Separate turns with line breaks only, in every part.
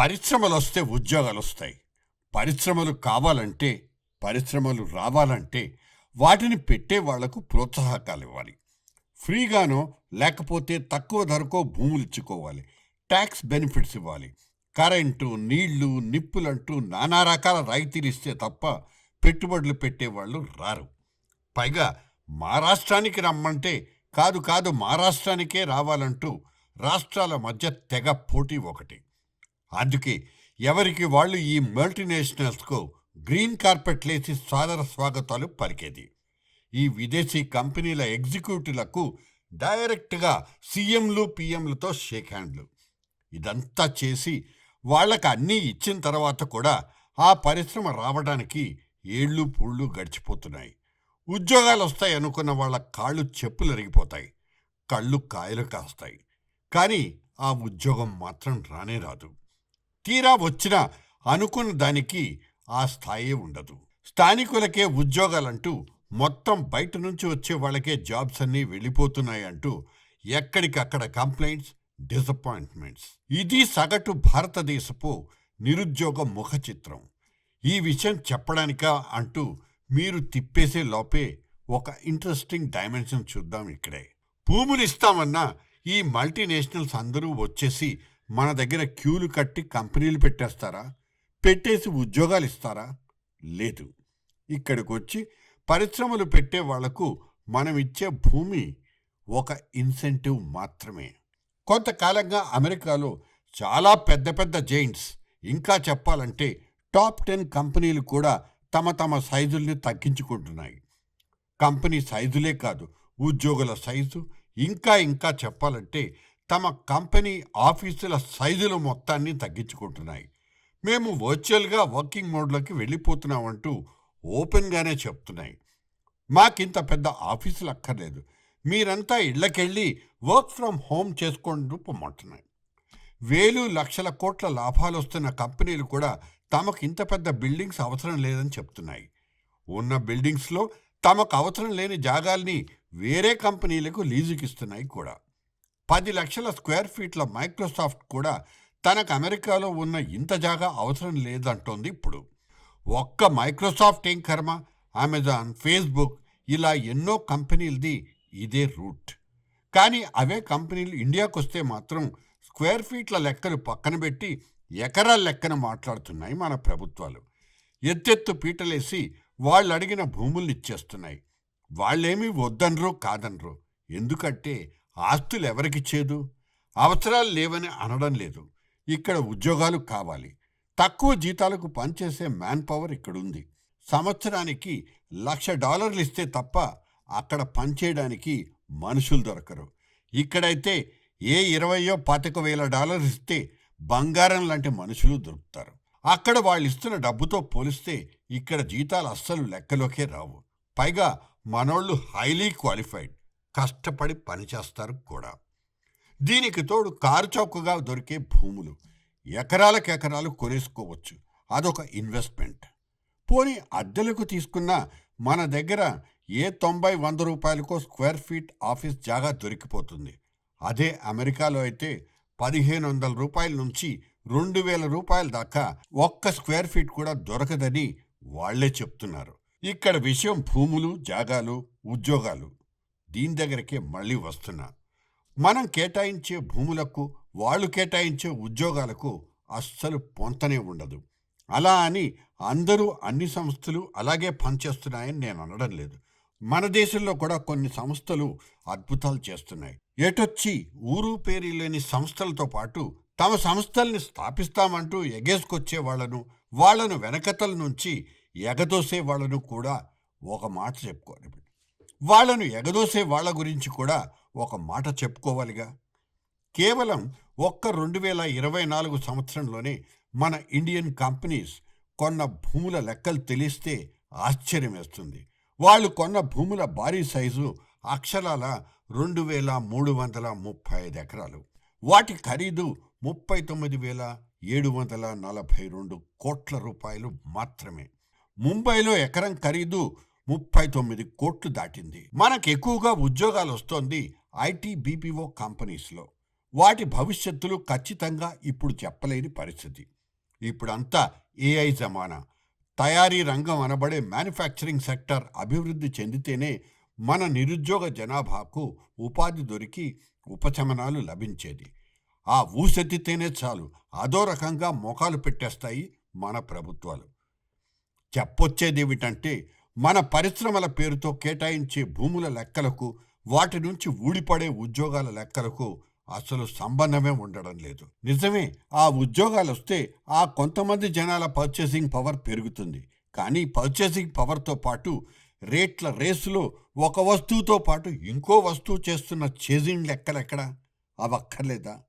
పరిశ్రమలు వస్తే ఉద్యోగాలు వస్తాయి పరిశ్రమలు కావాలంటే పరిశ్రమలు రావాలంటే వాటిని పెట్టే వాళ్ళకు ప్రోత్సాహకాలు ఇవ్వాలి ఫ్రీగానో లేకపోతే తక్కువ ధరకో భూములు ఇచ్చుకోవాలి ట్యాక్స్ బెనిఫిట్స్ ఇవ్వాలి. కరెంటు నీళ్ళు నిప్పులంటూ నానా రకాల రాయితీలు ఇస్తే తప్ప పెట్టుబడులు పెట్టేవాళ్ళు రారు. పైగా మా రాష్ట్రానికి రమ్మంటే కాదు కాదు మా రాష్ట్రానికే రావాలంటూ రాష్ట్రాల మధ్య తెగ పోటీ ఒకటి. అందుకే ఎవరికి వాళ్ళు ఈ మల్టీనేషనల్స్కు గ్రీన్ కార్పెట్ లేసి సాదర స్వాగతాలు పలికేది. ఈ విదేశీ కంపెనీల ఎగ్జిక్యూటివ్లకు డైరెక్ట్గా సీఎంలు పిఎంలతో షేక్ హ్యాండ్లు. ఇదంతా చేసి వాళ్ళకి అన్నీ ఇచ్చిన తర్వాత కూడా ఆ పరిశ్రమ రావడానికి ఏళ్ళు పూళ్ళు గడిచిపోతున్నాయి. ఉద్యోగాలు వస్తాయి అనుకున్న వాళ్ళ కాళ్ళు చెప్పులు ఎరిగిపోతాయి కళ్ళు కాయలు కాస్తాయి. కానీ ఆ ఉద్యోగం మాత్రం రానే రాదు. తీరా వచ్చినా అనుకున్న దానికి ఆ స్థాయి ఉండదు. స్థానికులకే ఉద్యోగాలంటూ మొత్తం బయట నుంచి వచ్చే వాళ్ళకే జాబ్స్ అన్నీ వెళ్ళిపోతున్నాయి అంటూ ఎక్కడికక్కడ కంప్లైంట్స్ డిసప్పాయింట్మెంట్స్. ఇది సగటు భారతదేశపు నిరుద్యోగ ముఖ చిత్రం. ఈ విషయం చెప్పడానికా అంటూ మీరు తిప్పేసే లోపే ఒక ఇంట్రెస్టింగ్ డైమెన్షన్ చూద్దాం ఇక్కడే. భూములు ఇస్తామన్నా ఈ మల్టీనేషనల్స్ అందరూ వచ్చేసి మన దగ్గర క్యూలు కట్టి కంపెనీలు పెట్టేస్తారా? పెట్టేసి ఉద్యోగాలు ఇస్తారా? లేదు. ఇక్కడికి వచ్చి పరిశ్రమలు పెట్టే వాళ్ళకు మనం ఇచ్చే భూమి ఒక ఇన్సెంటివ్ మాత్రమే. కొంతకాలంగా అమెరికాలో చాలా పెద్ద పెద్ద జైంట్స్ ఇంకా చెప్పాలంటే టాప్ టెన్ కంపెనీలు కూడా తమ తమ సైజుల్ని తగ్గించుకుంటున్నాయి. కంపెనీ సైజులే కాదు ఉద్యోగుల సైజు ఇంకా ఇంకా చెప్పాలంటే తమ కంపెనీ ఆఫీసుల సైజుల మొత్తాన్ని తగ్గించుకుంటున్నాయి. మేము వర్చువల్గా వర్కింగ్ మోడ్లోకి వెళ్ళిపోతున్నామంటూ ఓపెన్గానే చెప్తున్నాయి. మాకింత పెద్ద ఆఫీసులు అక్కర్లేదు మీరంతా ఇళ్ళకెళ్ళి వర్క్ ఫ్రమ్ హోమ్ చేసుకోండి పొమ్మంటున్నాయి వేలు లక్షల కోట్ల లాభాలు వస్తున్న కంపెనీలు కూడా తమకు ఇంత పెద్ద బిల్డింగ్స్ అవసరం లేదని చెప్తున్నాయి. ఉన్న బిల్డింగ్స్లో తమకు అవసరం లేని జాగాల్ని వేరే కంపెనీలకు లీజుకిస్తున్నాయి కూడా. పది లక్షల స్క్వేర్ ఫీట్ల మైక్రోసాఫ్ట్ కూడా తనకు అమెరికాలో ఉన్న ఇంత జాగా అవసరం లేదంటోంది ఇప్పుడు. ఒక్క మైక్రోసాఫ్ట్ ఏం కర్మ? అమెజాన్ ఫేస్బుక్ ఇలా ఎన్నో కంపెనీలది ఇదే రూట్. కానీ అవే కంపెనీలు ఇండియాకు వస్తే మాత్రం స్క్వేర్ ఫీట్ల లెక్కలు పక్కన పెట్టి ఎకరాల లెక్కన మాట్లాడుతున్నాయి మన ప్రభుత్వాలు. ఎత్తెత్తు పీటలేసి వాళ్ళు అడిగిన భూముల్ని ఇచ్చేస్తున్నాయి. వాళ్ళేమీ వద్దనరు కాదనరు? ఎందుకంటే ఆస్తులు ఎవరికిచ్చేదు అవసరాలు లేవని అనడం లేదు. ఇక్కడ ఉద్యోగాలు కావాలి. తక్కువ జీతాలకు పనిచేసే మ్యాన్ పవర్ ఇక్కడుంది. సంవత్సరానికి లక్ష డాలర్లు ఇస్తే తప్ప అక్కడ పనిచేయడానికి మనుషులు దొరకరు. ఇక్కడైతే ఏ ఇరవయో పాతిక వేల డాలర్లు ఇస్తే బంగారం లాంటి మనుషులు దొరుకుతారు. అక్కడ వాళ్ళు ఇస్తున్న డబ్బుతో పోలిస్తే ఇక్కడ జీతాలు అస్సలు లెక్కలోకే రావు. పైగా మనోళ్ళు హైలీ క్వాలిఫైడ్. కష్టపడి పనిచేస్తారు కూడా. దీనికి తోడు కారు చౌకగా దొరికే భూములు ఎకరాలకు ఎకరాలు కొనేసుకోవచ్చు. అదొక ఇన్వెస్ట్మెంట్. పోనీ అద్దెలకు తీసుకున్న మన దగ్గర ఏ తొంభై వంద రూపాయలకో స్క్వేర్ ఫీట్ ఆఫీస్ జాగా దొరికిపోతుంది. అదే అమెరికాలో అయితే పదిహేను వందల రూపాయల నుంచి రెండు వేల రూపాయల దాకా ఒక్క స్క్వేర్ ఫీట్ కూడా దొరకదని వాళ్ళే చెప్తున్నారు. ఇక్కడ విషయం భూములు జాగాలు ఉద్యోగాలు దీని దగ్గరకే మళ్ళీ వస్తున్నా. మనం కేటాయించే భూములకు వాళ్ళు కేటాయించే ఉద్యోగాలకు అస్సలు పొంతనే ఉండదు. అలా అని అందరూ అన్ని సంస్థలు అలాగే పనిచేస్తున్నాయని నేను అనడం లేదు. మన దేశంలో కూడా కొన్ని సంస్థలు అద్భుతాలు చేస్తున్నాయి. ఎటొచ్చి ఊరు పేరు లేని సంస్థలతో పాటు తమ సంస్థల్ని స్థాపిస్తామంటూ ఎగేసుకొచ్చే వాళ్ళను వాళ్ళను వెనకతల నుంచి ఎగదోసే వాళ్ళను కూడా ఒక మాట చెప్పుకోవాలి వాళ్ళను ఎగదోసే వాళ్ళ గురించి కూడా ఒక మాట చెప్పుకోవాలిగా. కేవలం ఒక్క రెండు వేల ఇరవై నాలుగు సంవత్సరంలోనే మన ఇండియన్ కంపెనీస్ కొన్న భూముల లెక్కలు తెలిస్తే ఆశ్చర్యం వేస్తుంది. వాళ్ళు కొన్న భూముల భారీ సైజు అక్షరాల రెండు వేల మూడు వందల ముప్పై ఐదు ఎకరాలు. వాటి ఖరీదు ముప్పై తొమ్మిది వేల ఏడు వందల నలభై రెండు కోట్ల రూపాయలు మాత్రమే. ముంబైలో ఎకరం ఖరీదు ముప్పై తొమ్మిది కోట్లు దాటింది. మనకు ఎక్కువగా ఉద్యోగాలు వస్తోంది ఐటీ బీపీఓ కంపెనీస్లో. వాటి భవిష్యత్తులు ఖచ్చితంగా ఇప్పుడు చెప్పలేని పరిస్థితి. ఇప్పుడంతా ఏఐ జమానా. తయారీ రంగం అనబడే మ్యానుఫ్యాక్చరింగ్ సెక్టర్ అభివృద్ధి చెందితేనే మన నిరుద్యోగ జనాభాకు ఉపాధి దొరికి ఉపశమనాలు లభించేది. ఆ ఊసెత్తితేనే చాలు. అదో రకంగా మోకాలు పెట్టేస్తాయి మన ప్రభుత్వాలు. చెప్పొచ్చేదేమిటంటే మన పరిశ్రమల పేరుతో కేటాయించే భూముల లెక్కలకు వాటి నుంచి ఊడిపడే ఉద్యోగాల లెక్కలకు అసలు సంబంధమే ఉండడం లేదు. నిజమే ఆ ఉద్యోగాలు వస్తే ఆ కొంతమంది జనాల పర్చేసింగ్ పవర్ పెరుగుతుంది. కానీ పర్చేసింగ్ పవర్తో పాటు రేట్ల రేసులో ఒక వస్తువుతో పాటు ఇంకో వస్తువు చేస్తున్న చేజింగ్ లెక్కలెక్కడా అవక్కర్లేదా?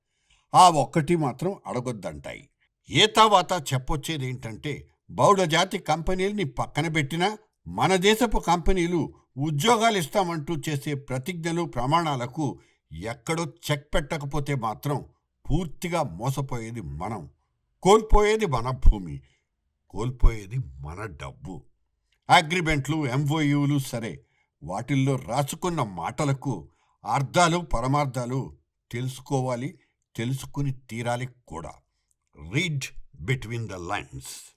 ఆ ఒక్కటి మాత్రం అడగొద్దంటాయి. ఏ తర్వాత చెప్పొచ్చేది ఏంటంటే బౌడజాతి కంపెనీల్ని పక్కన పెట్టినా మన దేశపు కంపెనీలు ఉద్యోగాలు ఇస్తామంటూ చేసే ప్రతిజ్ఞలు ప్రమాణాలకు ఎక్కడో చెక్ పెట్టకపోతే మాత్రం పూర్తిగా మోసపోయేది మనం. కోల్పోయేది మన భూమి. కోల్పోయేది మన డబ్బు. అగ్రిమెంట్లు ఎంఓయూలు సరే. వాటిల్లో రాసుకున్న మాటలకు అర్థాలు పరమార్థాలు తెలుసుకోవాలి తెలుసుకుని తీరాలి కూడా. Read between the lines.